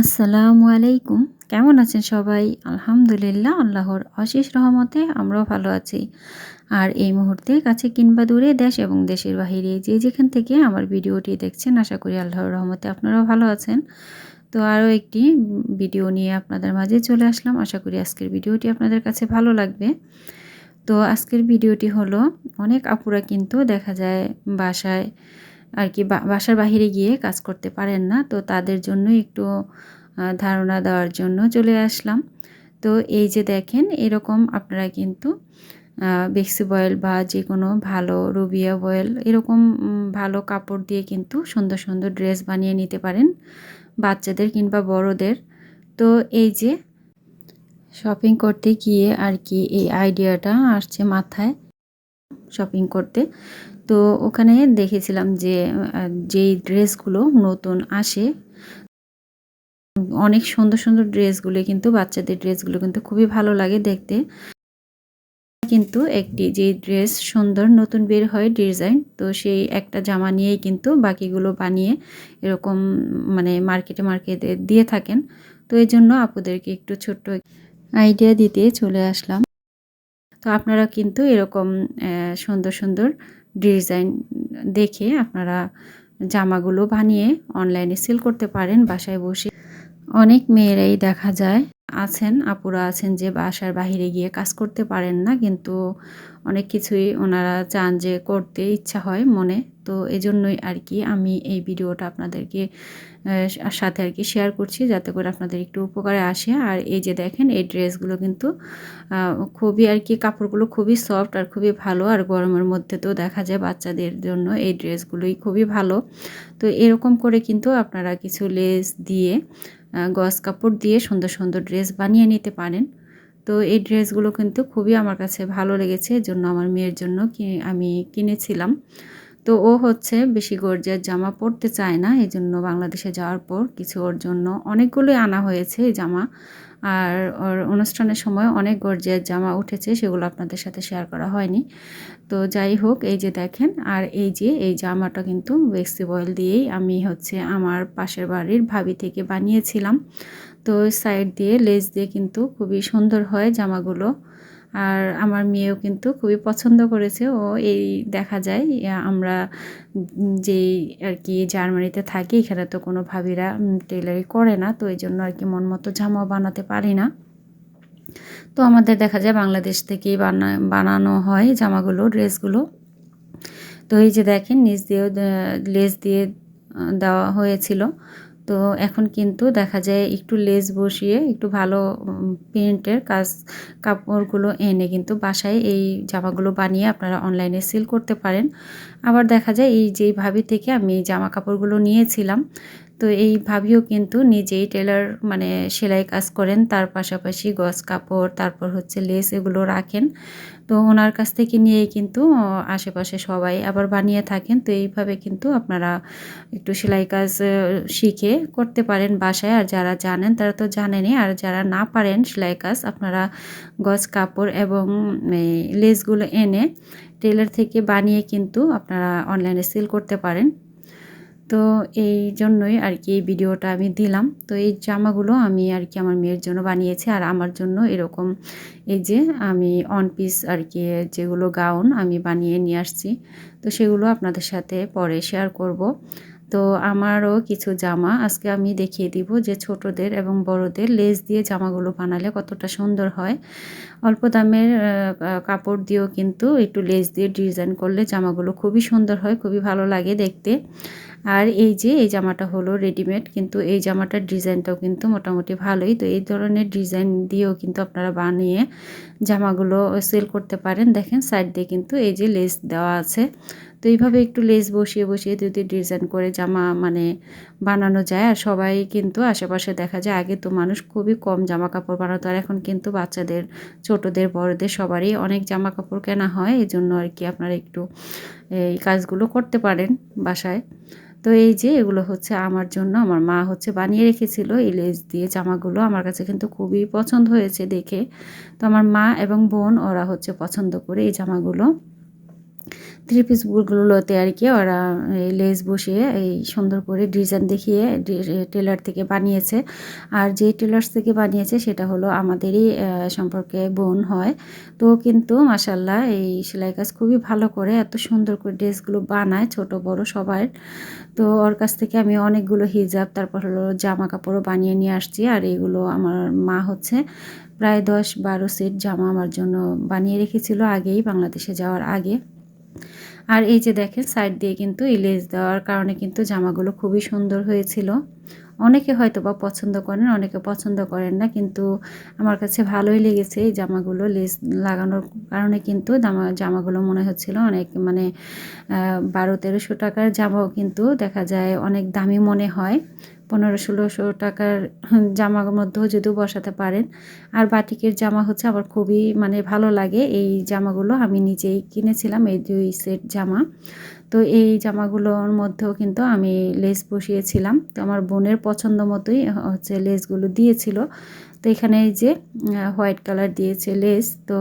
আসসালামু আলাইকুম। কেমন আছেন সবাই? আলহামদুলিল্লাহ, আল্লাহর অশেষ রহমতে আমরাও ভালো আছি। আর এই মুহূর্তে কাছে কিংবা দূরে দেশ এবং দেশের বাহিরে যে যেখান থেকে আমার ভিডিওটি দেখছেন, আশা করি আল্লাহর রহমতে আপনারাও ভালো আছেন। তো আরও একটি ভিডিও নিয়ে আপনাদের মাঝে চলে আসলাম। আশা করি আজকের ভিডিওটি আপনাদের কাছে ভালো লাগবে। তো আজকের ভিডিওটি হলো, অনেক আপুরা কিন্তু দেখা যায় বাসায় আর কি বাসার বাহিরে গিয়ে কাজ করতে পারেন না। তো তাদের জন্য একটু ধারণা দেওয়ার জন্য চলে আসলাম। তো এই যে দেখেন, এরকম আপনারা কিন্তু বেক্সি বয়েল বা যে কোনো ভালো রুবিয়া বয়েল, এরকম ভালো কাপড় দিয়ে কিন্তু সুন্দর সুন্দর ড্রেস বানিয়ে নিতে পারেন বাচ্চাদের কিংবা বড়দের। তো এই যে শপিং করতে গিয়ে আর কি এই আইডিয়াটা আসছে মাথায়। শপিং করতে। তো ওখানে দেখেছিলাম যে যেই ড্রেসগুলো নতুন আসে, অনেক সুন্দর সুন্দর ড্রেসগুলো কিন্তু বাচ্চাদের ড্রেসগুলো কিন্তু খুবই ভালো লাগে দেখতে। কিন্তু একটি যে ড্রেস সুন্দর নতুন বের হয় ডিজাইন, তো সেই একটা জামা নিয়েই কিন্তু বাকিগুলো বানিয়ে এরকম মানে মার্কেটে মার্কেটে দিয়ে থাকেন। তো এই জন্য আপুদেরকে একটু ছোট্ট আইডিয়া দিতে চলে আসলাম। তো আপনারা কিন্তু এরকম সুন্দর সুন্দর ডিজাইন দেখে আপনারা জামাগুলো বানিয়ে অনলাইনে সেল করতে পারেন বাসায় বসে। অনেক মেয়েরাই দেখা যায় আছেন, আপুরা আছেন যে বাসার বাহিরে গিয়ে কাজ করতে পারেন না, কিন্তু অনেক কিছুই ওনারা চান যে করতে ইচ্ছা হয় মনে। তো এজন্যই আর কি আমি এই ভিডিওটা আপনাদেরকে সাথে আর কি শেয়ার করছি যাতে করে আপনাদের একটু উপকারে আসে। আর এই যে দেখেন, এই ড্রেসগুলো কিন্তু খুবই আর কি, কাপড়গুলো খুবই সফট আর খুবই ভালো। আর গরমের মধ্যে তো দেখা যায় বাচ্চাদের জন্য এই ড্রেসগুলোই খুবই ভালো। তো এরকম করে কিন্তু আপনারা কিছু লেস দিয়ে গস কাপড় দিয়ে সুন্দর সুন্দর ড্রেস বানিয়ে নিতে পারেন। তো এই ড্রেসগুলো কিন্তু খুবই আমার কাছে ভালো লেগেছে জন্য আমার মেয়ের জন্য কি আমি কিনেছিলাম। তো ও হচ্ছে বেশি গর্জিয়ার জামা পরতে চায় না এই জন্য বাংলাদেশে যাওয়ার পর কিছু ওর জন্য অনেকগুলোই আনা হয়েছে এই জামা। আর ওর অনুষ্ঠানের সময় অনেক গর্জিয়ার জামা উঠেছে, সেগুলো আপনাদের সাথে শেয়ার করা হয়নি। তো যাই হোক, এই যে দেখেন, আর এই যে এই জামাটা কিন্তু ওয়েক্সি বয়েল দিয়েই আমি হচ্ছে আমার পাশের বাড়ির ভাবি থেকে বানিয়েছিলাম। তো সাইড দিয়ে লেস দিয়ে কিন্তু খুবই সুন্দর হয় জামাগুলো। আর আমার মেয়েও কিন্তু খুবই পছন্দ করেছে। ও এই দেখা যায় আমরা যেই আর কি জার্মানিতে থাকি, এখানে তো কোনো ভাবিরা টেলারি করে না, তো এই জন্য আর কি মন মতো জামাও বানাতে পারি না। তো আমাদের দেখা যায় বাংলাদেশ থেকেই বানা, বানানো হয় জামাগুলো, ড্রেসগুলো। তো এই যে দেখেন, নিচ দিয়েও লেস দিয়ে দেওয়া হয়েছিল। তো এখন কিন্তু দেখা যায় একটু লেস বসিয়ে একটু ভালো প্রিন্টের কাজ, কাপড়গুলো এনে কিন্তু বাসায় এই জামাগুলো বানিয়ে আপনারা অনলাইনে সেল করতে পারেন। আবার দেখা যায় এই যেভাবে থেকে আমি জামা কাপড়গুলো নিয়েছিলাম তো এই ভাবিও কিন্তু নিজেই টেলার মানে সেলাই কাজ করেন, তার পাশাপাশি গজ কাপড়, তারপর হচ্ছে লেস এগুলো রাখেন। তো ওনার কাছ থেকে নিয়ে কিন্তু আশেপাশে সবাই আবার বানিয়ে থাকেন। তো এইভাবে কিন্তু আপনারা একটু সেলাই কাজ শিখে করতে পারেন বাসায়। আর যারা জানেন তারা তো জানেনই। আর যারা না পারেন সেলাই কাজ, আপনারা গজ কাপড় এবং লেসগুলো এনে টেলার থেকে বানিয়ে কিন্তু আপনারা অনলাইনে সেল করতে পারেন। তো এই জন্যই আর কি এই ভিডিওটা আমি দিলাম। তো এই জামাগুলো আমি আর কি আমার মেয়ের জন্য বানিয়েছি আর আমার জন্য এরকম এই যে আমি অন পিস আর কি যেগুলো গাউন আমি বানিয়ে নিয়ে আসছি। তো সেগুলো আপনাদের সাথে পরে শেয়ার করব। তো আমারও কিছু জামা আজকে আমি দেখিয়ে দিব যে ছোটদের এবং বড়দের লেস দিয়ে জামাগুলো বানালে কতটা সুন্দর হয়। অল্প দামের কাপড় দিয়েও কিন্তু একটু লেস দিয়ে ডিজাইন করলে জামাগুলো খুবই সুন্দর হয়, খুবই ভালো লাগে দেখতে। আর এই যে, এই জামাটা হলো রেডিমেড কিন্তু এই জামাটার ডিজাইনটাও কিন্তু মোটামুটি ভালোই। তো এই ধরনের ডিজাইন দিয়েও কিন্তু আপনারা বানিয়ে জামাগুলো সেল করতে পারেন। দেখেন সাইড দিয়ে কিন্তু এই যে লেস দেওয়া আছে। তো এইভাবে একটু লেস বসিয়ে বসিয়ে যদি ডিজাইন করে জামা মানে বানানো যায়। আর সবাই কিন্তু আশেপাশে দেখা যায়, আগে তো মানুষ খুবই কম জামা কাপড় বানাতো। আর এখন কিন্তু বাচ্চাদের, ছোটদের, বড়দের সবারই অনেক জামা কাপড় কেনা হয়। এই জন্য আর কি আপনারা একটু এই কাজগুলো করতে পারেন বাসায়। তো এই যে এগুলো হচ্ছে আমার জন্য। আমার মা হচ্ছে বানিয়ে রেখেছিল এই লেস দিয়ে জামাগুলো। আমার কাছে কিন্তু খুবই পছন্দ হয়েছে দেখে। তো আমার মা এবং বোন, ওরা হচ্ছে পছন্দ করে এই জামাগুলো। থ্রি পিস পিসগুলোতে আর কি ওরা এই লেস বসিয়ে এই সুন্দর করে ডিজাইন দেখিয়ে টেলার থেকে বানিয়েছে। আর যে টেলার্স থেকে বানিয়েছে সেটা হলো আমাদেরই সম্পর্কে বোন হয়। তো কিন্তু মাসাল্লাহ এই সেলাই কাজ খুবই ভালো করে এত সুন্দর করে ড্রেসগুলো বানায় ছোট বড় সবার। তো ওর কাছ থেকে আমি অনেকগুলো হিজাব, তারপর হলো জামা কাপড়ও বানিয়ে নিয়ে আসছি। আর এগুলো আমার মা হচ্ছে প্রায় দশ বারো সেট জামা আমার জন্য বানিয়ে রেখেছিল আগেই বাংলাদেশে যাওয়ার আগে। আর এই যে দেখেন সাইড দিয়ে কিন্তু এই দেওয়ার কারণে কিন্তু জামাগুলো খুবই সুন্দর হয়েছিল। অনেকে হয়তো বা পছন্দ করেন, অনেকে পছন্দ করেন না, কিন্তু আমার কাছে ভালোই লেগেছে এই জামাগুলো, লেস লাগানোর কারণে কিন্তু জামা, জামাগুলো মনে হচ্ছিল অনেক মানে বারো তেরোশো টাকার জামাও কিন্তু দেখা যায় অনেক দামি মনে হয়। পনেরো ষোলোশো টাকার জামার মধ্যেও যদিও বসাতে পারেন। আর বাটিকের জামা হচ্ছে আমার খুবই মানে ভালো লাগে। এই জামাগুলো আমি নিজেই কিনেছিলাম, এই দুই সেট জামা। তো এই জামাগুলোর মধ্যেও কিন্তু আমি লেস বসিয়েছিলাম। তো আমার বোনের পছন্দ মতোই হচ্ছে লেসগুলো দিয়েছিল। তো এখানে এই যে হোয়াইট কালার দিয়েছে লেস। তো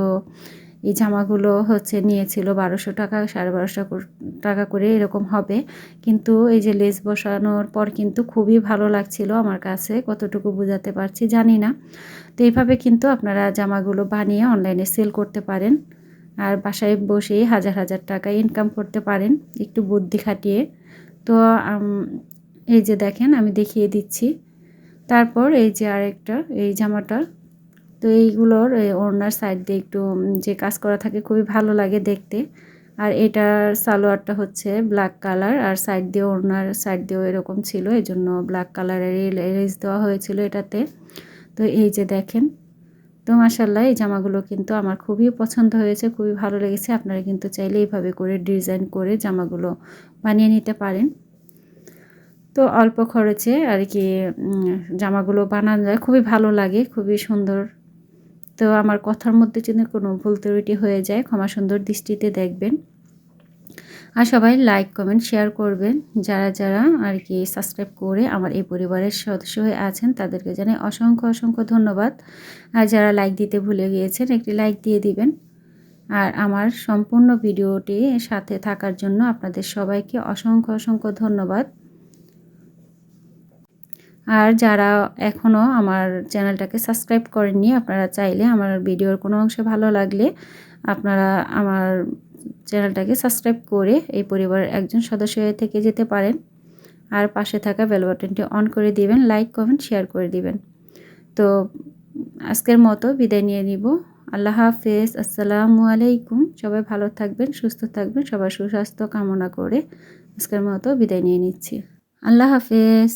এই জামাগুলো হচ্ছে নিয়েছিল বারোশো টাকা, সাড়ে বারোশো টাকা করে এরকম হবে। কিন্তু এই যে লেস বসানোর পর কিন্তু খুবই ভালো লাগছিল আমার কাছে, কতটুকু বোঝাতে পারছি জানি না। তো এইভাবে কিন্তু আপনারা জামাগুলো বানিয়ে অনলাইনে সেল করতে পারেন আর বাসায় বসেই হাজার হাজার টাকা ইনকাম করতে পারেন একটু বুদ্ধি খাটিয়ে। তো এই যে দেখেন আমি দেখিয়ে দিচ্ছি। তারপর এই যে আরেকটা, এই জামাটা তো এইগুলোর ওড়নার সাইড দিয়ে একটু যে কাজ করা থাকে খুবই ভালো লাগে দেখতে। আর এটার সালোয়ারটা হচ্ছে ব্ল্যাক কালার আর সাইড দিয়ে ওড়নার সাইড দিয়েও এরকম ছিল এই জন্য ব্ল্যাক কালারের এরেজ দেওয়া হয়েছিল এটাতে। তো এই যে দেখেন, তো মাসাল্লাহ এই জামাগুলো কিন্তু আমার খুবই পছন্দ হয়েছে, খুবই ভালো লেগেছে। আপনারা কিন্তু চাইলে এইভাবে করে ডিজাইন করে জামাগুলো বানিয়ে নিতে পারেন। তো অল্প খরচে আর কি জামাগুলো বানানো যায়, খুবই ভালো লাগে, খুবই সুন্দর। তো আমার কথার মধ্যে যদি কোনো ভুল ত্রুটি হয়ে যায়, ক্ষমা সুন্দর দৃষ্টিতে দেখবেন। আর সবাই লাইক কমেন্ট শেয়ার করবেন। যারা যারা আর কি সাবস্ক্রাইব করে আমার এই পরিবারের সদস্য হয়ে আছেন, তাদেরকে জানাই অসংখ্য অসংখ্য ধন্যবাদ। আর যারা লাইক দিতে ভুলে গিয়েছেন, একটি লাইক দিয়ে দিবেন। আর আমার সম্পূর্ণ ভিডিওটি সাথে থাকার জন্য আপনাদের সবাইকে অসংখ্য অসংখ্য ধন্যবাদ। আর যারা এখনও আমার চ্যানেলটাকে সাবস্ক্রাইব করেননি, আপনারা চাইলে আমার ভিডিওর কোনো অংশে ভালো লাগলে আপনারা আমার চ্যানেলটাকে সাবস্ক্রাইব করে এই পরিবারের একজন সদস্য হয়ে থেকে যেতে পারেন। আর পাশে থাকা বেল বাটনটি অন করে দিবেন, লাইক, কমেন্ট, শেয়ার করে দিবেন। তো আজকের মতো বিদায় নিয়ে নিব। আল্লাহ হাফেজ, আসসালামু আলাইকুম। সবাই ভালো থাকবেন, সুস্থ থাকবেন, সবার সুস্বাস্থ্য কামনা করে আজকের মতো বিদায় নিয়ে নিচ্ছি। আল্লাহ হাফেজ।